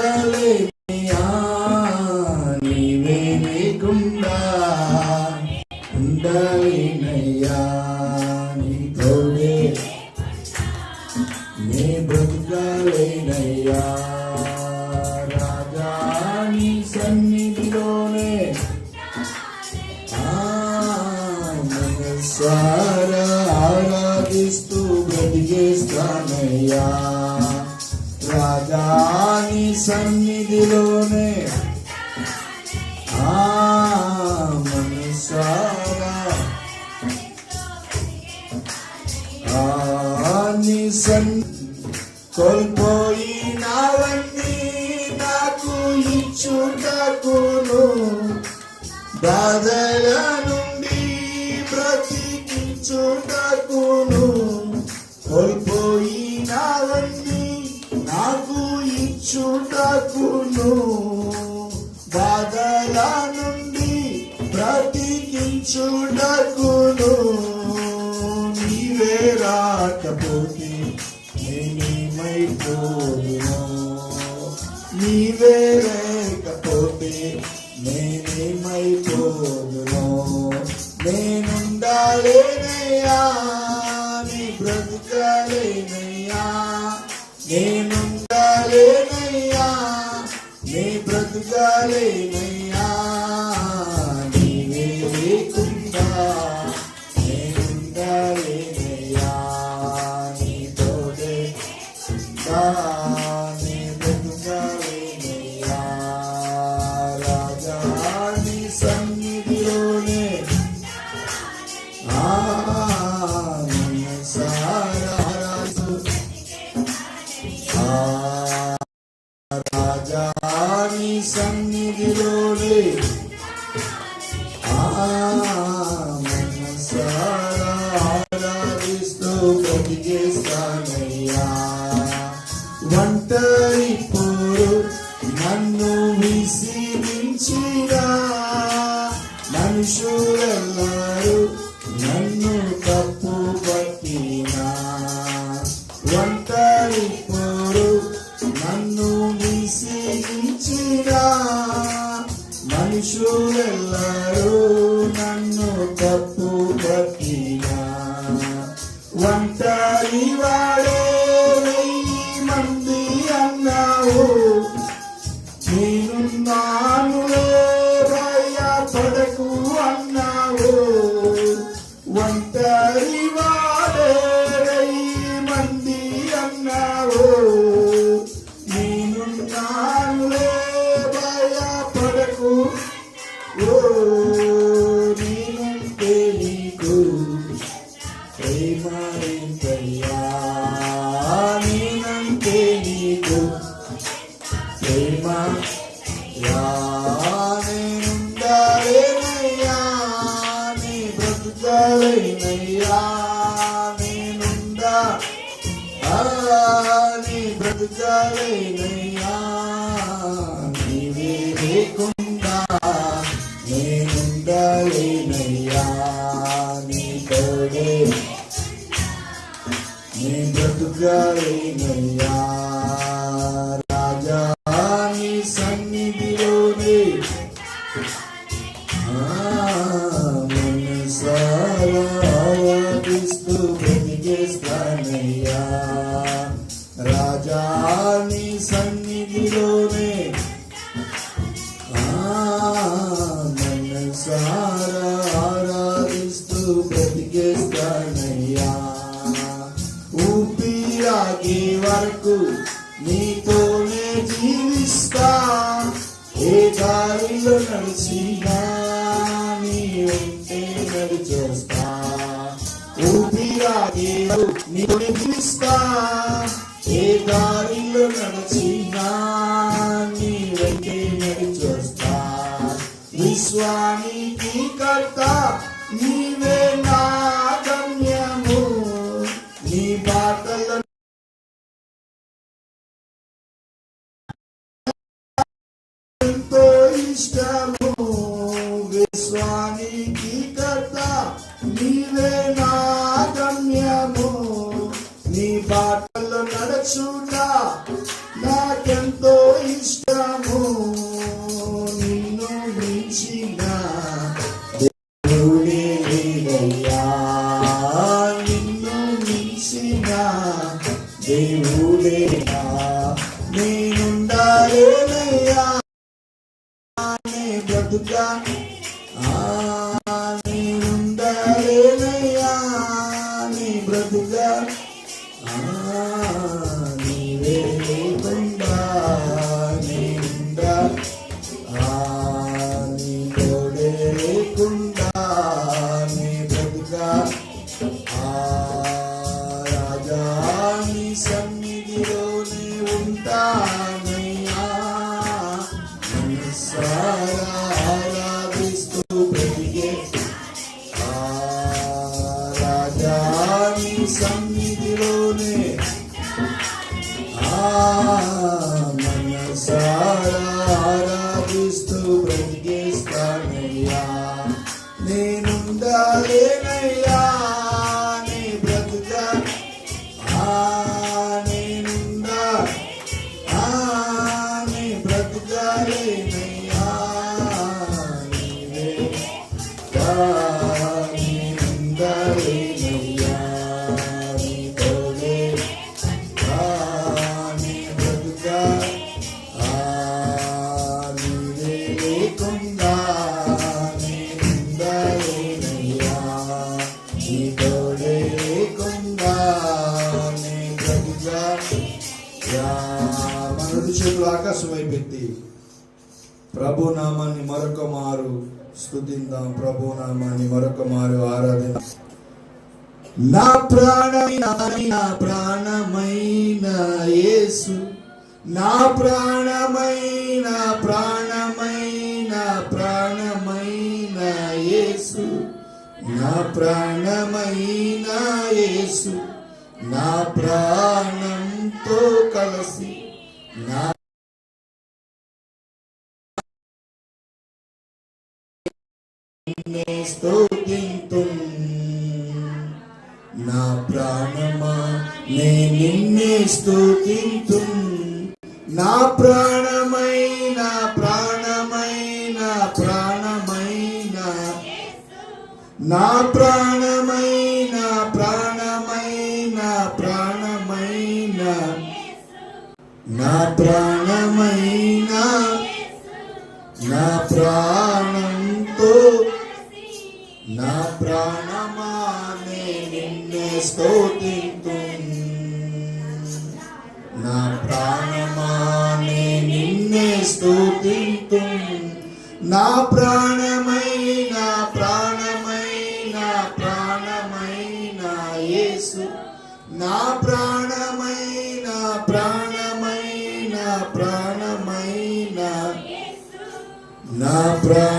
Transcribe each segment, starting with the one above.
Valley. నీ సన్నిధిలోనే చూటకును బాధల నుండి బ్రతికించుటకును నీవే రాకపోతే నేనేమైపోదును నీవే లేకపోతే నేనేమైపోదును నేనుండాలేనయ్యా నీ బ్రతకలేనయ్యా. నేను Amen. తోడైనయ్యా నేనుందా? నీ బ్రతుకాలైనయ్యా నీవే లేకుండా నేనుందలేనయ్యా నీ తోడే నీ బ్రతుకాలైనయ్యా రాజా. power. సంగతి చేస్తా ఊపిరాగే నిన్ను పిలుస్తా ఏ దారిలో నడిచినా నీ వెంటే నడిచేస్తా విశ్వానికి కర్త నీవే నా గమ్యము. నీ బాటలను ఎంతో ఇష్టము. నే బ్రతుకా सारा ఆకాశం అయిపోయింది ప్రభు నామాన్ని మరొక మారు స్తుతిద్దాం ప్రభు నామాన్ని మరొక మారు ఆరాధన నా ప్రాణమైన నా ప్రాణమైన యేసు. నా ప్రాణమైన ప్రాణమైన ప్రాణమైన యేసు. నా ప్రాణమైన యేసు. నా ప్రాణంతో కలిసి నా స్తుతింతుం నా ప్రాణమా నే నిన్నే స్తుతింతు నా ప్రాణమైన ప్రాణమైన ప్రాణమైన. నా ప్రాణమైన ప్రాణమైన ప్రాణమైన. నా ప్రాణమైన నా ప్రాణంతో నా ప్రాణమానే నిన్నే స్తుతింతు. నా ప్రాణమానే నిన్నే స్తుతింతు. నా ప్రాణమై నా ప్రాణమై నా యేసు. నా ప్రాణమై నా ప్రాణమై నా ప్రాణ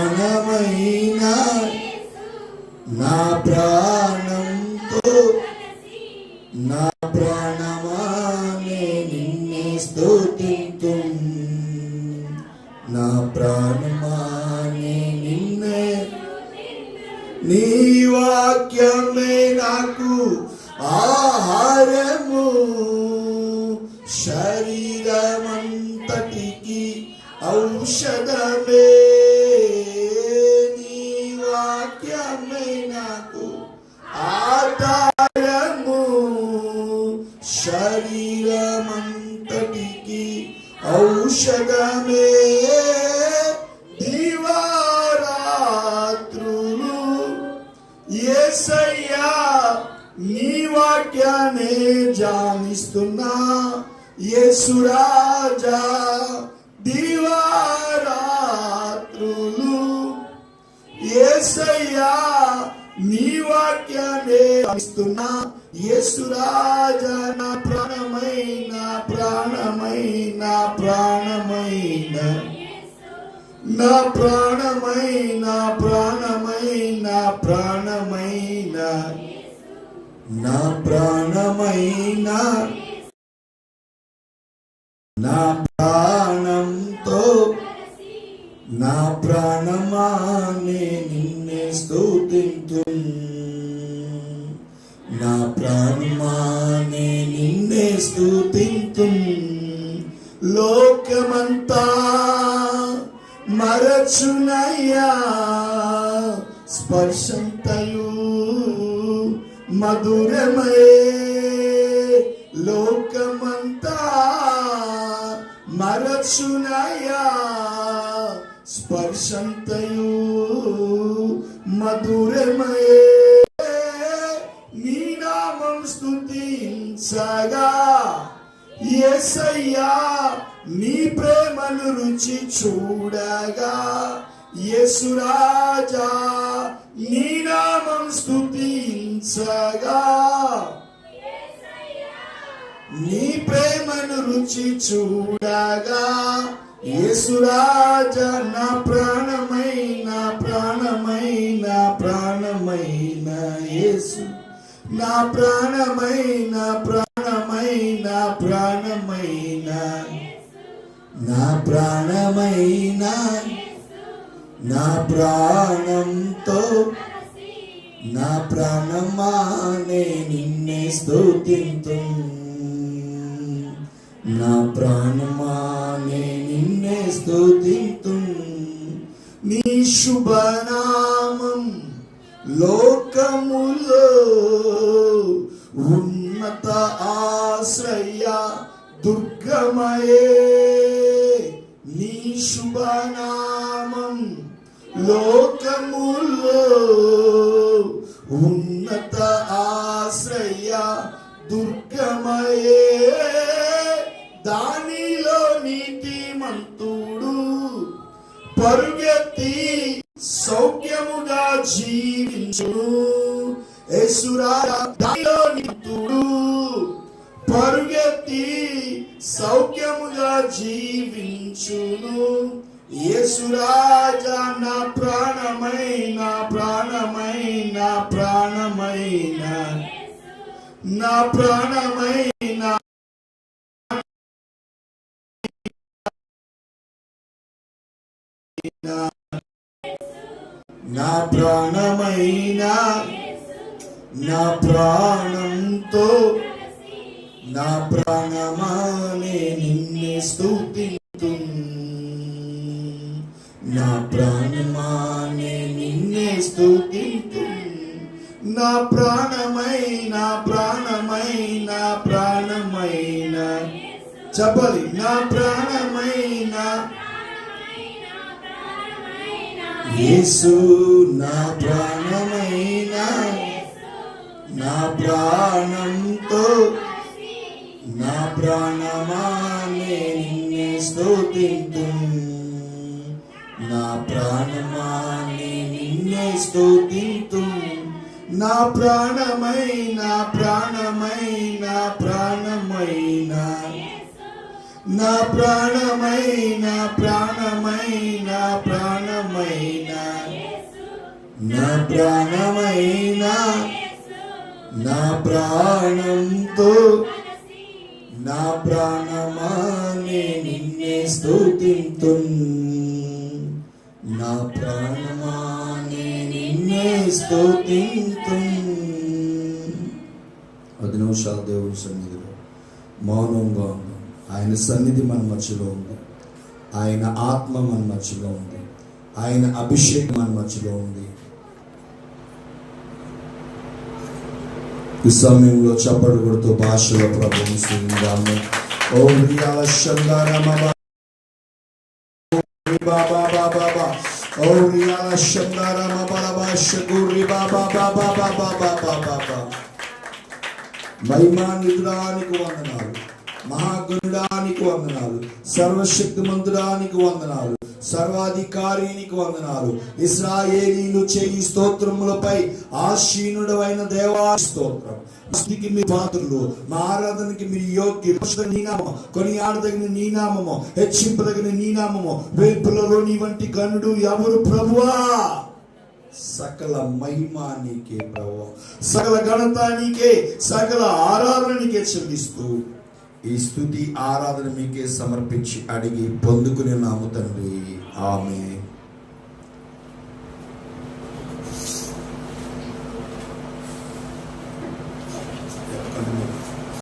ఔషధమే నీ వాక్యమే నాకు ఆధారము. శరీరమంతటికి ఔషధమే దివారాత్రులు. ఏసయ్యా నీ వాక్యాన్ని జానిస్తున్నా. యేసురాజా దివారాత్రులు. ఏసయ్యా నీ వాక్యాన్ని ఇస్తున్నా యేసురాజా నా ప్రాణమైన ప్రాణమైన ప్రాణమైన. నా ప్రాణమైన ప్రాణమైన ప్రాణమైన. నా ప్రాణమైన. స్తుతింతు నా ప్రాణమానే నిన్నే స్తుతింతు లోకమంతా మరచునయ్యా. స్పర్శంతయు మధురమై లోకమంతా మరచునయ్యా. మధురమయే. నీ నామం స్తుతించగా. ఎసయ్యా నీ ప్రేమను రుచి చూడగా. యేసురాజా నీ నామం స్తుతించగా. నీ ప్రేమను రుచి చూడగా. యేసురాజా నా ప్రాణం యేసు నా ప్రాణమైన ప్రాణమైన ప్రాణమైన నా ప్రాణమైన నా ప్రాణంతో నా ప్రాణమానే నిన్నే స్తుతింతు. నా ప్రాణమానే నిన్నే స్తుతింతు. నీ శుభనామం లోకములో ఉన్నత ఆశ్రయ దుర్గమయే. నీ శుభనామం లోకములో ప్రాణమైన నా ప్రాణమైన నా ప్రాణమైన నా ప్రాణంతో నా ప్రాణమానే నిన్నే స్తుతింతు. నా ప్రాణమానే నిన్నే స్తుతింతు. నా ప్రాణమై నా ప్రాణమై నా ప్రాణమైన. చెప్పాలి నా ప్రాణమైన యేసు నా ప్రాణమైన నా ప్రాణంతో నా ప్రాణమానే నిన్నే స్తుతింతు. నా ప్రాణమానే నిన్నే స్తుతింతు. నా ప్రాణమైన ప్రాణమైన ప్రాణమైన నా ప్రాణమైన ప్రాణమైన ప్రాణమైన నా ప్రాణమైన నా ప్రాణంతో నా ప్రాణమానే నిన్నే స్థుతింతున్ నా ప్రాణమా స్తుతింతు పది నిమిషాలు దేవుని సన్నిధిలో మౌనంగా ఉంది ఆయన సన్నిధి మన మధ్యలో ఉంది. ఆయన ఆత్మ మన మధ్యలో ఉంది. ఆయన అభిషేకం మన మధ్యలో ఉంది. ఈ సమయంలో చప్పడు కొడుతూ భాషలో ప్రభుత్వం స్థుతిందాము. ఓ రియాల శందారమ బాబా బాబా బా ఓ రియాల శందారమ బలబా షగురి బాబా బాబా బాబా వందనాలు మహాగణుడానికి వందనాలు సర్వశక్తిమంతుడానికి వందనాలు సర్వాధికారినికి వందనాలు. ఇస్రాయేలీలు చేయి స్తోత్రములపై ఆశీనుడమైన దేవా స్తోత్రం. స్థితికి మీ పాత్రలు. మా ఆరాధనకి మీ యోగ్య నీ నామము కొని ఆడదగిన నీ నామము హెచ్చింపదగిన నీ నామము వేపులలో నీ వంటి గనుడు ఎవరు ప్రభువా? సకల మహిమ నీకే ప్రభు సకల ఘనత నీకే సకల ఆరాధన నీకే చెల్లిస్తూ ఈ స్థుతి ఆరాధన మీకే సమర్పించి అడిగి పొందుకునే నాము తండ్రి. ఆమె